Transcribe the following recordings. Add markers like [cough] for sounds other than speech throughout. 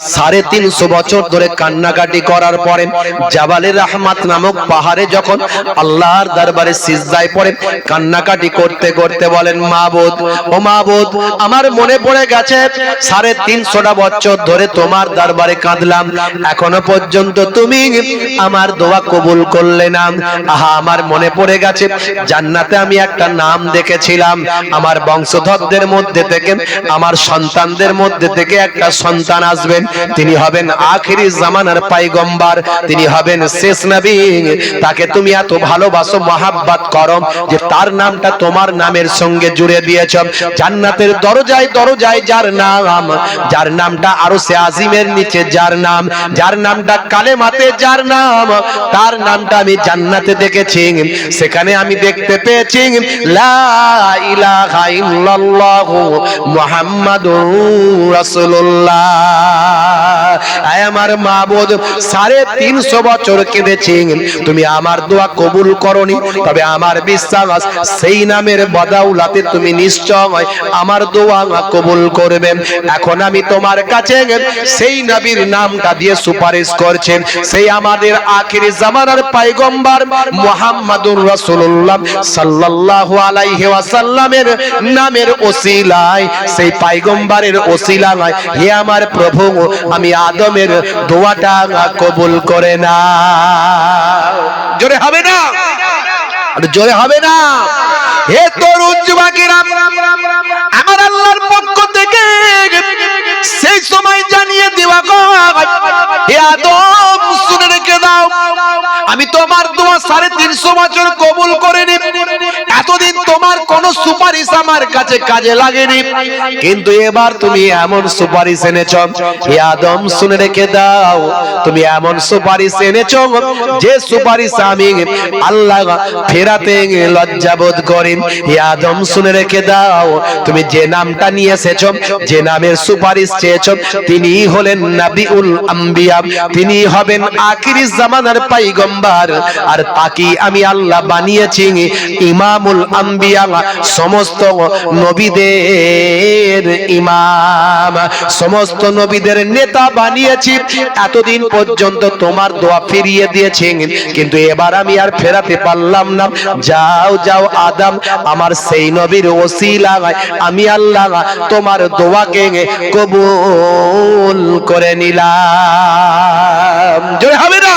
সাড়ে তিনশো বছর ধরে কান্নাকাটি করার পরে জাবালের রহমাত নামক পাহাড়ে যখন আল্লাহর দরবারে সিজদায় পড়ে, কান্নাকাটি করতে করতে বলেন, মাবুদ, ও মাবুদ, আমার মনে পড়ে গেছে সাড়ে তিনশোটা বছর ধরে তোমার দরবারে কাঁদলাম। এখনও পর্যন্ত তুমি আমার দোয়া কবুল করলে না। আহা, আমার মনে পড়ে গেছে, জান্নাতে আমি একটা নাম দেখেছিলাম। আমার বংশধরদের মধ্যে থেকে, আমার সন্তানদের মধ্যে থেকে একটা সন্তান আসবেন তিনি হবেন আখিরি জামানার পাইগম্বার, তিনি হবেন শেষ নবী। তাকে তুমি এত ভালোবাসো, মহাব্বাত করো যে তার নামটা তোমার নামের সঙ্গে জুড়ে দিয়েছ। জান্নাতের দরজায় দরজায় যার নাম, যার নামটা আরও সে আজিমের নিচে যার নাম, যার নামটা কালেমাতে যার নাম, তার নামটা আমি জান্নাতে দেখেছি। সেখানে আমি দেখতে পেয়েছি, লা ইলাহা ইল্লাল্লাহু আয় আমার মাবুদ, সাড়ে তিনশো বছর কেঁদেছি তুমি আমার দোয়া কবুল করনি, তবে আমার বিশ্বাস, সেই নামের বদাউলাতে তুমি নিশ্চয় আমার দোয়া কবুল করবে। এখন আমি তোমার কাছে সেই নবীর নামটা দিয়ে সুপারিশ করছেন সেই আমাদের আখিরি জামানার পাইগম্বার মুহাম্মাদুর রাসূলুল্লাহ সাল্লাল্লাহু আলাইহি ওয়াসাল্লামের নামের ওসিলায়, সেই পাইগম্বারের ওসিলায়, হে আমার প্রভু আমি আদমের দোয়াটা কবুল করে না। জোরে হবে না? জোরে হবে না? হে তরুণ যুবকেরা, আমার আল্লাহর পক্ষ থেকে সেই সময় জানিয়ে দেওয়া হে আদম, শুনে রেখে দাও, আমি তোমার দোয়া সাড়ে তিনশো বছর কবুল করে নি সুপারিশ আমার কাছে কাজে লাগেনি। কিন্তু এবার তুমি এমন সুপারিশ এনেছ। হে আদম, শুনে রেখে দাও, তুমি এমন সুপারিশ এনেছ। যে সুপারিশ আমি আল্লাহ ফেরাতে লজ্জাবোধ করি। হে আদম, শুনে রেখে দাও, তুমি যে নামটা নিয়ে এসেছ, যে নামের সুপারিশ চেয়েছ, তিনি হলেন নাবিউল আম্বিয়া। তিনি হবেন আখিরি জামানার পাইগম্বার। আর তাকে আমি আল্লাহ বানিয়েছি ইমামুল আম্বিয়া। সমস্ত নবীদের ইমাম, সমস্ত নবীদের নেতা বানিয়েছি। এতদিন পর্যন্ত তোমার দোয়া ফিরিয়ে দিয়েছেন, কিন্তু এবার আমি আর ফেরাতে পারলাম না। যাও যাও আদম, আমার সেই নবীর ওসিলা আমি আল্লাহ তোমার দোয়াকে কবুল করে নিলাম। জোরে হবে না?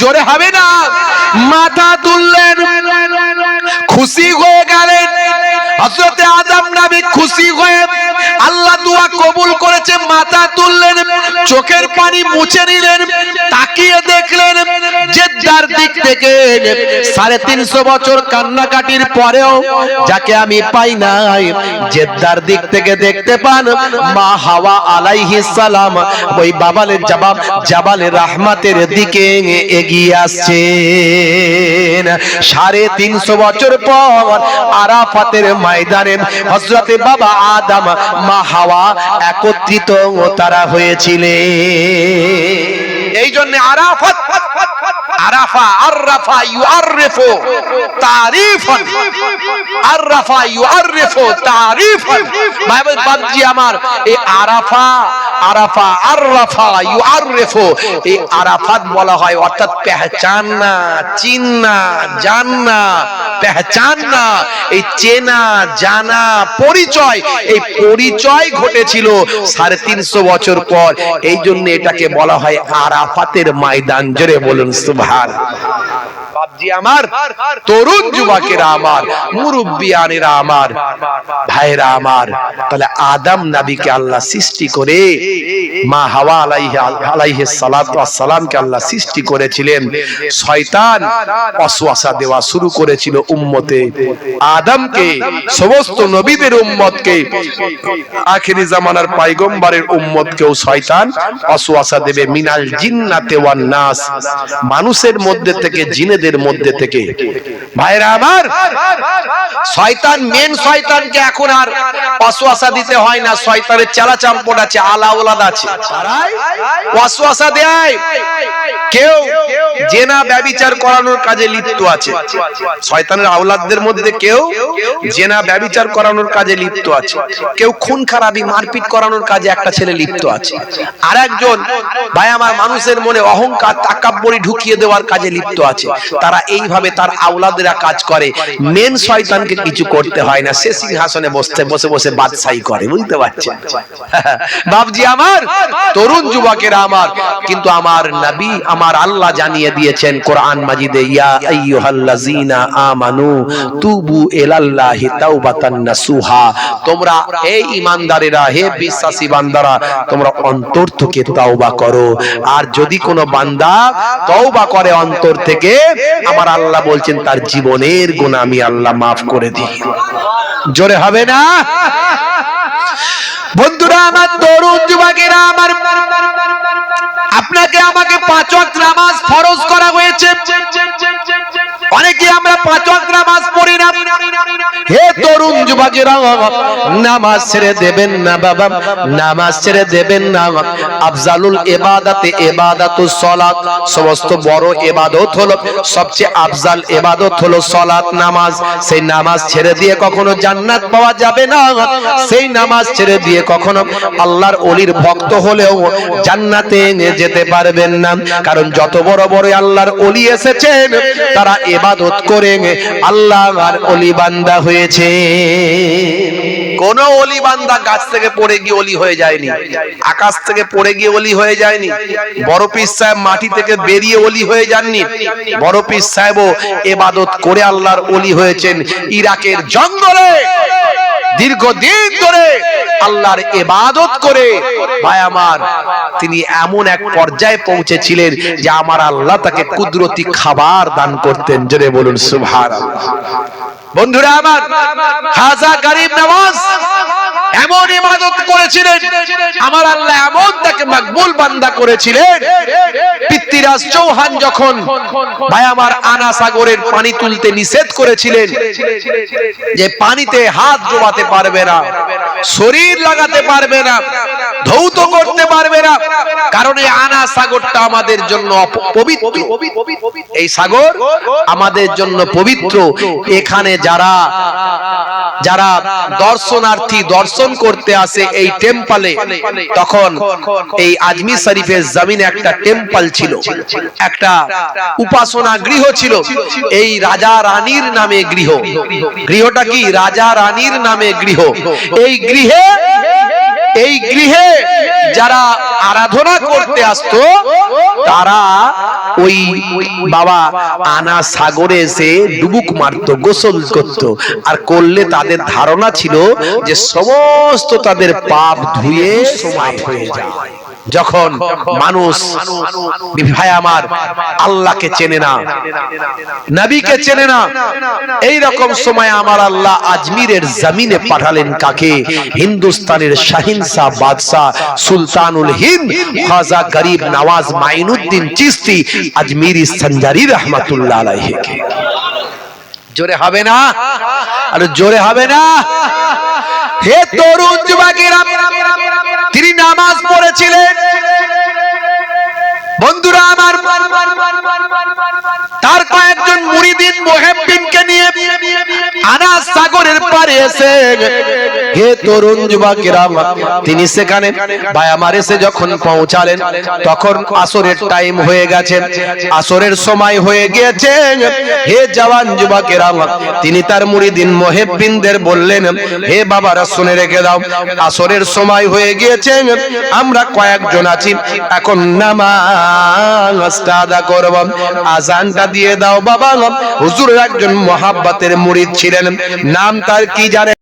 জোরে হবে না? মাথা তুললেন। খুশি হয়ে কবুল করেছে মাথা তুললেন চোখের পানি মুছে নিলেন। দিক থেকে সাড়ে তিনশো বছর কান্নাকাটির পরেও যাকে আমি পাই নাই, জেদ্দার দিক থেকে দেখতে পান মা হাওয়া আলাইহি সালাম। ওই বাবালের জবাব রাহমাতের দিকে এগিয়ে আসছেন। সাড়ে তিনশো বছর পর আরাফাতের ময়দানে হজরতে বাবা আদম, মা হাওয়া একত্রিত তারা হয়েছিলেন। এই জন্য আরাফাত আরাফা আররাফা ইউআররিফু তারিফান। আররাফা ইউআররিফু তারিফান। ভাই বাবজি আমার এই আরাফা আরাফা আররাফা ইউআররিফু। এই আরাফাত বলা হয়, অর্থাৎ পেহচাননা চিননা জাননা পেহচাননা এই চেনা, জানা, পরিচয়, এই পরিচয় ঘটেছিল সাড়ে তিনশো বছর পর। এই জন্য এটাকে বলা হয় আরাফাতের ময়দান। জোরে বলুন, সুবহান। বাপজি আমার, তরুণ যুবকেরা আমার, মুরব্বিয়ানেরা আমার ভাইরা আমার। তাহলে আদম নবীকে আল্লাহ সৃষ্টি করে মা হাওয়া আলাইহি সালামকে আল্লাহ সৃষ্টি করেছিলেন। শয়তান ওয়াসওয়াসা দেওয়া শুরু করেছিল উম্মতে। আদমকে, সমস্ত নবীদের উম্মতকে, আখেরি জামানার পাইগম্বরের উম্মতকেও শয়তান ওয়াসওয়াসা দেবে। মিনাল জিন্নাতে ওয়ান নাস। মানুষের মধ্যে থেকে জিনেদের মধ্যে থেকে। ভাইরা আমার শয়তান মেন শয়তানকে এখন আর ওয়াসওয়াসা দিতে হয় না। শয়তানের চালা চাম্পট আছে আলা ওলাদ আছে। ওয়াসওয়াসা দেয়। কেউ জেনা ব্যভিচার করানোর কাজে লিপ্ত আছে। শয়তানের আওলাদদের মধ্যে কেউ জেনা ব্যভিচার করানোর কাজে লিপ্ত আছে। কেউ খুন খারাপি মারপিট করানোর কাজে একটা ছেলে লিপ্ত আছে। আর একজন ভাই আমার মানুষের মনে অহংকার তাকাব্বরি ঢুকিয়ে দেওয়ার কাজে লিপ্ত আছে। তারা এইভাবে তার আওলাদেরা কাজ করে। মেন শয়তানকে কিছু করতে হয় না। সে সিংহাসনে বসতে, বসে বসে বাদশাহী করে, বুঝতে পারছেন? [laughs] বাবজি আমার, তরুণ যুবকেরা আমার, কিন্তু আমার নবী, আমার আল্লাহ জানিয়ে দিয়েছেন কোরআন মাজিদে, ইয়া আইয়ুহাল্লাযিনা আমানু তুবু ইলাল্লাহি তাওবাতান নাসুহা। তোমরা এই ঈমানদারেরা হে বিশ্বাসী বান্দারা, তোমরা অন্তর থেকে তওবা করো। আর যদি কোনো বান্দা তওবা করে অন্তর থেকে আমার আল্লাহ বলছেন, তার জীবনের গুণ আমি আল্লাহ মাফ করে দিই। জোরে হবে না? বন্ধুরা, আমার তরুণ যুবকেরা, আমার আপনাকে আমাকে পাঁচ ওয়াক্ত নামাজ ফরজ করা হয়েছে। অনেকে আমরা পাঁচ ওয়াক্ত নামাজ পড়ি না। হে তরুণ যুবকেরা। নামাজ ছেড়ে দেবেন না বাবা, নামাজ ছেড়ে দেবেন না। আফজালুল ইবাদাতুস সালাত। সমস্ত বড় ইবাদত হলো, সবচেয়ে আফজাল ইবাদত হলো সালাত নামাজ। সেই নামাজ ছেড়ে দিয়ে কখনো জান্নাত পাওয়া যাবে না। সেই নামাজ ছেড়ে দিয়ে কখনো আল্লাহর অলির ভক্ত হলেও জান্নাতে যেতে পারবেন না। কারণ যত বড় বড় আল্লাহর অলি এসেছেন, তারা এবাদত করে আল্লাহ আর অলি বান্দা হয়েছে। কোন অলি বান্দা গাছ থেকে পড়ে গিয়ে অলি হয়ে যায়নি। আকাশ থেকে পড়ে গিয়ে অলি হয়ে যায়নি। বড় পীর সাহেব মাটি থেকে বেরিয়ে অলি হয়ে যাননি। বড় পীর সাহেবও এবাদত করে আল্লাহর অলি হয়েছেন। ইরাকের জঙ্গলে। দীর্ঘদিন ধরে আল্লাহর এবাদত করে, ভাই আমার, তিনি এমন এক পর্যায়ে পৌঁছেছিলেন যে আমার আল্লাহ তাকে কুদরতি খাবার দান করতেন। জোরে বলুন সুভার বন্ধুরা আমার খাজা গরিব নওয়াজ এমন ইবাদত করেছিলেন, আমার আল্লাহ এমন তাকে মকবুল বান্দা করেছিলেন। পিতৃরাজ চৌহান যখন ভাই আমার আনা সাগরের পানি তুলতে নিষেধ করেছিলেন যে পানিতে হাত ডোবাতে পারবে না, শরীর লাগাতে পারবে না, ধৌত করতে পারবে না, কারণ এই আনা সাগরটা আমাদের জন্য পবিত্র। এই সাগর আমাদের জন্য পবিত্র। এখানে যারা যারা দর্শনার্থী দর্শন করতে আসে এই টেম্পলে তখন এই আজমির শরীফের জমিনে একটা টেম্পল ছিল। একটা উপাসনা গৃহ ছিল। এই রাজা রানীর নামে গৃহ। গৃহটা কি? রাজা রানীর নামে গৃহ। এই গৃহে এই গৃহে যারা আরাধনা করতে আসতো, তারা ওই বাবা আনা সাগরে এসে ডুবুক মারত, গোসল করত। আর করলে তাদের ধারণা ছিল যে সমস্ত তাদের পাপ ধুয়ে সময় হয়ে যায়। যখন মানুষ ভাই আমার আল্লাহকে চেনে না, নবীকে চেনে না এই রকম সময় আমার আল্লাহ আজমিরের জমিনে পাঠালেন কাকে? হিন্দুস্তানের শাহিনশাহ বাদশাহ সুলতানুল হিন্দ, খাজা গরিব নওয়াজ মাইনুদ্দিন চিস্তি আজমিরি সঞ্জারি রহমাতুল্লাহ আলাইহিকে। জোরে হবে না? আর জোরে হবে না? হে তরুণ যুবকেরা নামাজ পড়েছিলেন বন্ধুরা আমার তার কয়েকজন মুরিদিন মোহেব্বিনকে নিয়ে আনাস সাগরের পারে এসে হে তরুণ যুবকেরা তিনি সেখানে এসে যখন পৌঁছালেন, তখন আসরের টাইম হয়ে গেছে। আসরের সময় হয়ে গিয়েছে। হে জওয়ান যুবকেরা তিনি তার মুরিদিন মোহেব্বিনদের বললেন, হে বাবারা শুনে রেখে দাও। আসরের সময় হয়ে গিয়েছে। আমরা কয়েকজন আছি। এখন নামাজটা আদা করব। আজানটা দিয়ে দাও বাবা। হুজুর একজন মহাব্বতের মুরিদ ছিলেন। নাম তার কি জানে?